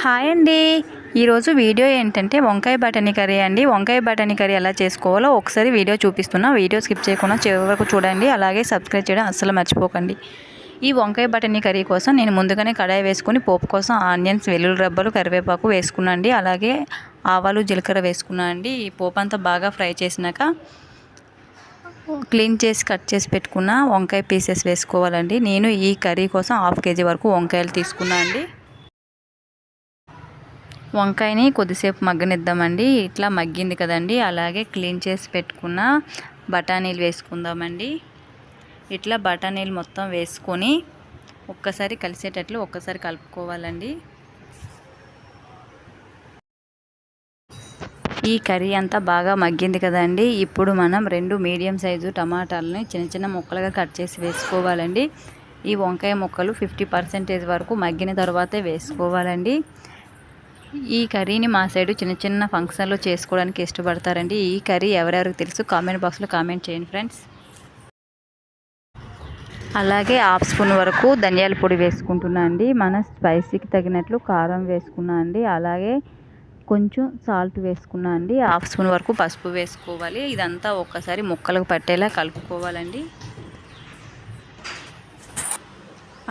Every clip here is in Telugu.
హాయ్ అండి. ఈరోజు వీడియో ఏంటంటే వంకాయ బటానీ కర్రీ అండి. వంకాయ బటానీ కర్రీ ఎలా చేసుకోవాలో ఒకసారి వీడియో చూపిస్తున్నా. వీడియో స్కిప్ చేయకుండా చివరి వరకు చూడండి. అలాగే సబ్స్క్రైబ్ చేయడం అస్సలు మర్చిపోకండి. ఈ వంకాయ బటానీ కర్రీ కోసం నేను ముందుగానే కడాయి వేసుకుని పోపు కోసం ఆనియన్స్ వెల్లుల్లి రబ్బలు కరివేపాకు వేసుకున్నాండి అలాగే ఆవాలు జీలకర్ర వేసుకున్నా అండి. ఈ పోపు అంతా బాగా ఫ్రై చేసినాక క్లీన్ చేసి కట్ చేసి పెట్టుకున్న వంకాయ పీసెస్ వేసుకోవాలండి. నేను ఈ కర్రీ కోసం హాఫ్ కేజీ వరకు వంకాయలు తీసుకున్నా అండి. వంకాయని కొద్దిసేపు మగ్గనిద్దామండి. ఇట్లా మగ్గింది కదండి. అలాగే క్లీన్ చేసి పెట్టుకున్న బఠానీలు వేసుకుందామండి. ఇట్లా బఠానీలు మొత్తం వేసుకొని ఒక్కసారి కలిసేటట్లు ఒక్కసారి కలుపుకోవాలండి. ఈ కర్రీ అంతా బాగా మగ్గింది కదండి. ఇప్పుడు మనం రెండు మీడియం సైజు టమాటాలని చిన్న చిన్న ముక్కలుగా కట్ చేసి వేసుకోవాలండి. ఈ వంకాయ ముక్కలు ఫిఫ్టీ పర్సెంటేజ్ వరకు మగ్గిన తర్వాతే వేసుకోవాలండి. ఈ కర్రీని మా సైడు చిన్న చిన్న ఫంక్షన్లో చేసుకోవడానికి ఇష్టపడతారండి. ఈ కర్రీ ఎవరెవరికి తెలుసు కామెంట్ బాక్స్లో కామెంట్ చేయండి ఫ్రెండ్స్. అలాగే హాఫ్ స్పూన్ వరకు ధనియాల పొడి వేసుకుంటున్నా అండి. మన స్పైసీకి తగినట్లు కారం వేసుకున్నా అండి. అలాగే కొంచెం సాల్ట్ వేసుకున్నా అండి. హాఫ్ స్పూన్ వరకు పసుపు వేసుకోవాలి. ఇదంతా ఒక్కసారి ముక్కలకు పట్టేలా కలుపుకోవాలండి.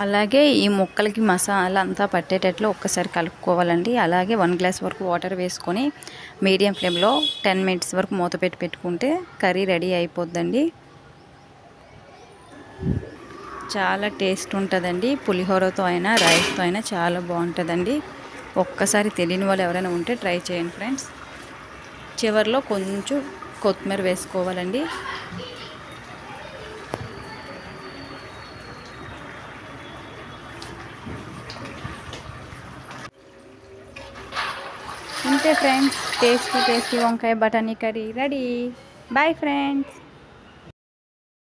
అలాగే ఈ ముక్కలకి మసాలా అంతా పట్టేటట్లు ఒక్కసారి కలుపుకోవాలండి. అలాగే వన్ గ్లాస్ వరకు వాటర్ వేసుకొని మీడియం ఫ్లేమ్లో టెన్ మినిట్స్ వరకు మూత పెట్టి పెట్టుకుంటే కర్రీ రెడీ అయిపోద్దండి. చాలా టేస్ట్ ఉంటుందండి. పులిహోరతో అయినా రైస్తో అయినా చాలా బాగుంటుందండి. ఒక్కసారి తెలియని వాళ్ళు ఎవరైనా ఉంటే ట్రై చేయండి ఫ్రెండ్స్. చివరిలో కొంచెం కొత్తిమీర వేసుకోవాలండి. అంతే ఫ్రెండ్స్ టేస్టీ టేస్టీ వంకాయ బఠానీ కర్రీ రెడీ. Bye friends